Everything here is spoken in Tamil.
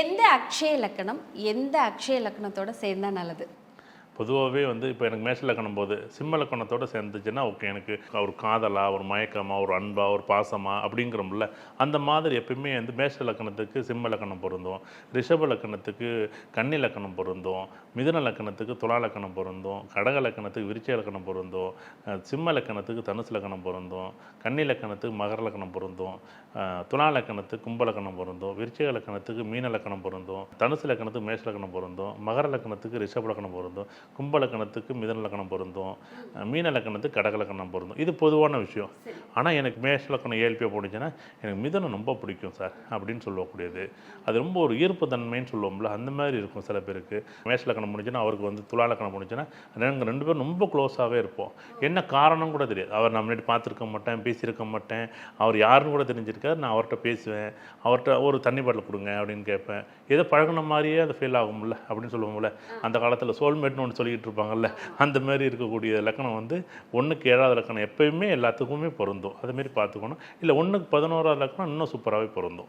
எந்த அக்ஷய லக்கணம் எந்த அக்ஷய லக்கணத்தோட சேர்ந்தா நல்லது? பொதுவாகவே வந்து இப்போ எனக்கு மேஷ லக்கணம் போது சிம்ம லக்கணத்தோடு சேர்ந்துச்சுன்னா ஓகே எனக்கு ஒரு காதலா ஒரு மயக்கமா ஒரு அன்பா ஒரு பாசமா அப்படிங்கிறோம்ல அந்த மாதிரி எப்பயுமே வந்து மேஷ லக்கணத்துக்கு சிம்ம லக்கணம் பொருந்தும் ரிஷப லக்கணத்துக்கு கன்னி லக்கணம் பொருந்தும் மிதுன லக்கணத்துக்கு துலா லக்கணம் பொருந்தும் கடக லக்கணத்துக்கு விருச்ச லக்கணம் பொருந்தும் சிம்ம லக்கணத்துக்கு தனுசு லக்கணம் பொருந்தும் கன்னி லக்கணத்துக்கு மகர லக்கணம் பொருந்தும் அஹ் துலா லக்கணத்துக்கு கும்ப லக்கணம் பொருந்தும் விருச்சிக லக்கணத்துக்கு மீன லக்கணம் பொருந்தும் தனுசு லக்கணத்துக்கு மேஷ லக்கணம் பொருந்தும் மகர லக்கணத்துக்கு ரிஷப லக்கணம் பொருந்தும் கும்ப லக்கணத்துக்கு மிதன லக்கணம் பொருந்தும் மீன லக்கணத்துக்கு கடக லக்கணம் பொருந்தும். இது பொதுவான விஷயம். ஆனால் எனக்கு மேஷலக்கணம் ஏழ்பியாக போணுச்சுன்னா எனக்கு மிதனம் ரொம்ப பிடிக்கும் சார் அப்படின்னு சொல்லக்கூடியது. அது ரொம்ப ஒரு ஈர்ப்பு தன்மைன்னு சொல்லுவோம்ல அந்த மாதிரி இருக்கும் சில பேருக்கு. மேஷ லக்கணம் முடிஞ்சுன்னா அவருக்கு வந்து துளாலக்கணம் முடிஞ்சுன்னா நாங்கள் ரெண்டு பேரும் ரொம்ப க்ளோஸாகவே இருப்போம். என்ன காரணம் கூட தெரியாது. அவர் நான் முன்னாடி பார்த்துருக்க மாட்டேன் பேசியிருக்க மாட்டேன். அவர் யாருன்னு கூட தெரிஞ்சிருக்காரு நான் அவர்கிட்ட பேசுவேன். அவர்கிட்ட ஒரு தண்ணி பாட்டில் கொடுங்க அப்படின்னு கேட்பேன். ஏதோ பழகுன மாதிரியே அது ஃபீல் ஆகும்ல அப்படின்னு சொல்லுவோம்ல. அந்த காலத்தில் சோல்மேட்னு ஒன்று சொல்லிக்கிட்டு இருப்பாங்கல்ல அந்த மாதிரி இருக்கக்கூடிய லக்கணம் வந்து ஒன்றுக்கு ஏழாவது லக்கணம் எப்பயுமே எல்லாத்துக்குமே பொருந்தும். அதுமாரி பார்த்துக்கணும். இல்லை ஒன்றுக்கு பதினோராவது லக்கணம் இன்னும் சூப்பராகவே பொருந்தும்.